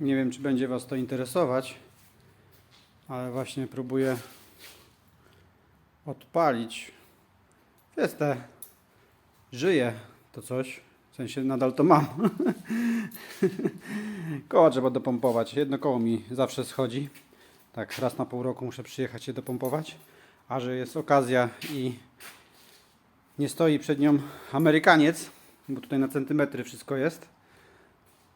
Nie wiem, czy będzie Was to interesować, ale właśnie próbuję odpalić. Jest te. Żyje to coś. W sensie nadal to mam. Koła trzeba dopompować. Jedno koło mi zawsze schodzi. Tak, raz na pół roku muszę przyjechać się dopompować. A że jest okazja i nie stoi przed nią Amerykaniec, bo tutaj na centymetry wszystko jest,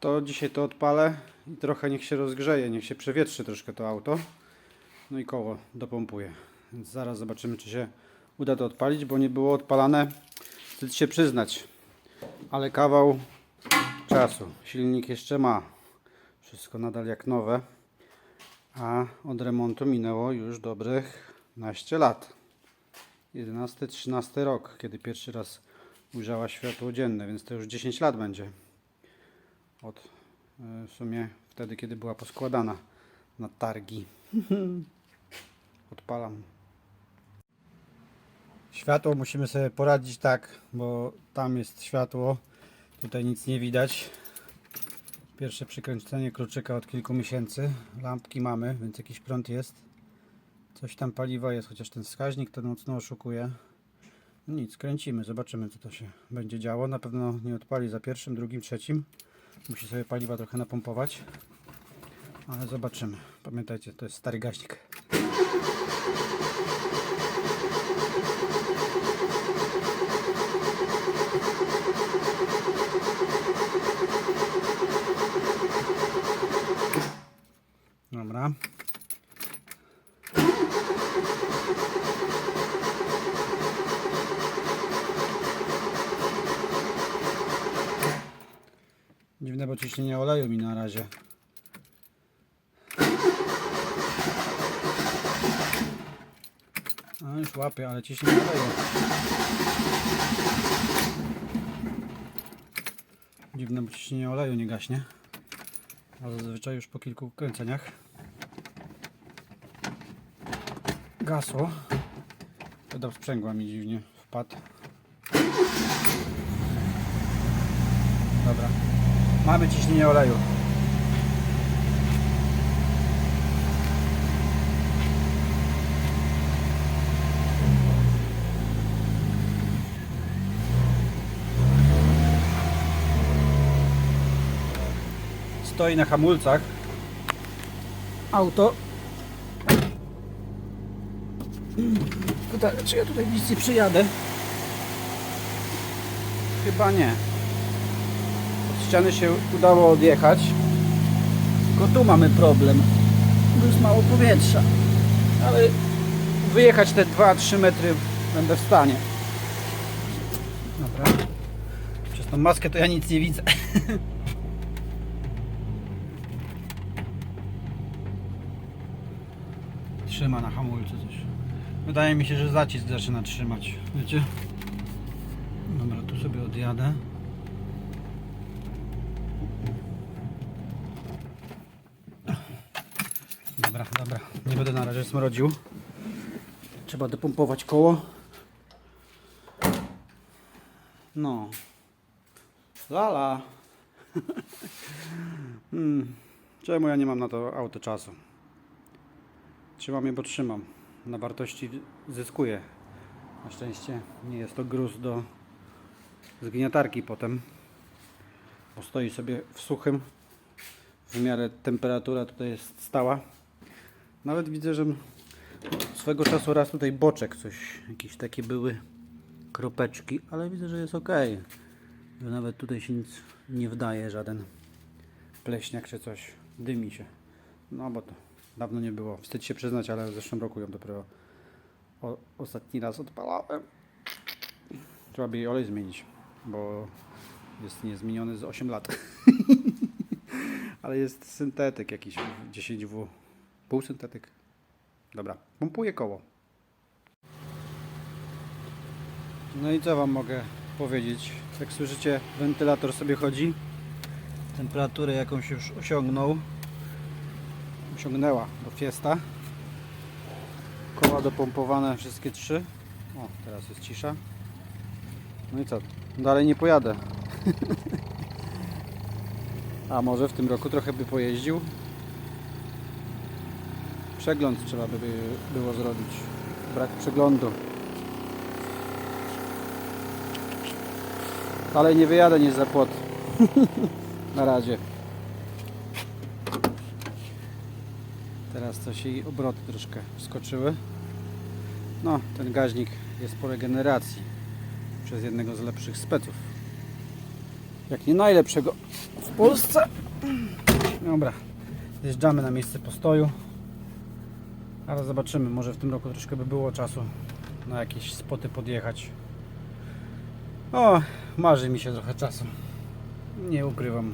to dzisiaj to odpalę i trochę niech się rozgrzeje, niech się przewietrzy troszkę to auto. No i koło dopompuję. Więc zaraz zobaczymy, czy się uda to odpalić, bo nie było odpalane, wstyd się przyznać. Ale kawał czasu. Silnik jeszcze ma. Wszystko nadal jak nowe. A od remontu minęło już dobrych naście lat. 11-13 rok, kiedy pierwszy raz ujrzała światło dzienne, więc to już 10 lat będzie. Od e, w sumie wtedy, kiedy była poskładana na targi. Odpalam. Światło musimy sobie poradzić tak, bo tam jest światło, tutaj nic nie widać. Pierwsze przykręcenie kluczyka od kilku miesięcy. Lampki mamy, więc jakiś prąd jest. Coś tam paliwa jest, chociaż ten wskaźnik to mocno oszukuje. No nic, kręcimy, zobaczymy co to się będzie działo. Na pewno nie odpali za pierwszym, drugim, trzecim. Musi sobie paliwa trochę napompować. Ale zobaczymy. Pamiętajcie, to jest stary gaśnik. Dobra. Dziwne, bo ciśnienie oleju mi na razie. A już łapię, ale ciśnienie oleju. Dziwne, bo ciśnienie oleju nie gaśnie. A zazwyczaj już po kilku kręceniach gasło. Pedał sprzęgła mi dziwnie wpadł. Dobra. Mamy ciśnienie oleju. Stoi na hamulcach. Auto. Czy ja tutaj nic nie przyjadę? Chyba nie. Ściany się udało odjechać. Tylko tu mamy problem. Tu jest mało powietrza. Ale wyjechać te 2-3 metry będę w stanie. Dobra. Przez tą maskę to ja nic nie widzę. Trzyma na hamulcu coś. Wydaje mi się, że zacisk zaczyna trzymać. Wiecie? Dobra, tu sobie odjadę. Dobra, dobra. Nie będę na razie smrodził. Trzeba dopompować koło. No. Lala. hmm. Czemu ja nie mam na to auto czasu? Trzymam je, bo trzymam. Na wartości zyskuję. Na szczęście nie jest to gruz do zgniatarki potem. Bo stoi sobie w suchym. W miarę temperatura tutaj jest stała. Nawet widzę, że swego czasu raz tutaj boczek coś, jakieś takie były kropeczki, ale widzę, że jest ok. Że nawet tutaj się nic nie wdaje, żaden pleśniak czy coś. Dymi się. No bo to dawno nie było. Wstyd się przyznać, ale w zeszłym roku ją dopiero o, ostatni raz odpalałem. Trzeba by jej olej zmienić, bo jest niezmieniony z 8 lat. ale jest syntetyk jakiś 10W. Półsyntetyk. Dobra, pompuję koło. No i co Wam mogę powiedzieć? Jak słyszycie, wentylator sobie chodzi. Temperaturę jakąś już osiągnął. Osiągnęła do Fiesta. Koła dopompowane wszystkie trzy. O, teraz jest cisza. No i co? Dalej nie pojadę. A może w tym roku trochę by pojeździł? Przegląd trzeba by by było zrobić. Brak przeglądu. Ale nie wyjadę niż za płot. Na razie. Teraz coś jej obroty troszkę wskoczyły. No, ten gaźnik jest po regeneracji przez jednego z lepszych speców. Jak nie najlepszego w Polsce. Dobra, zjeżdżamy na miejsce postoju. Ale zobaczymy, może w tym roku troszkę by było czasu na jakieś spoty podjechać. O, marzy mi się trochę czasu. Nie ukrywam.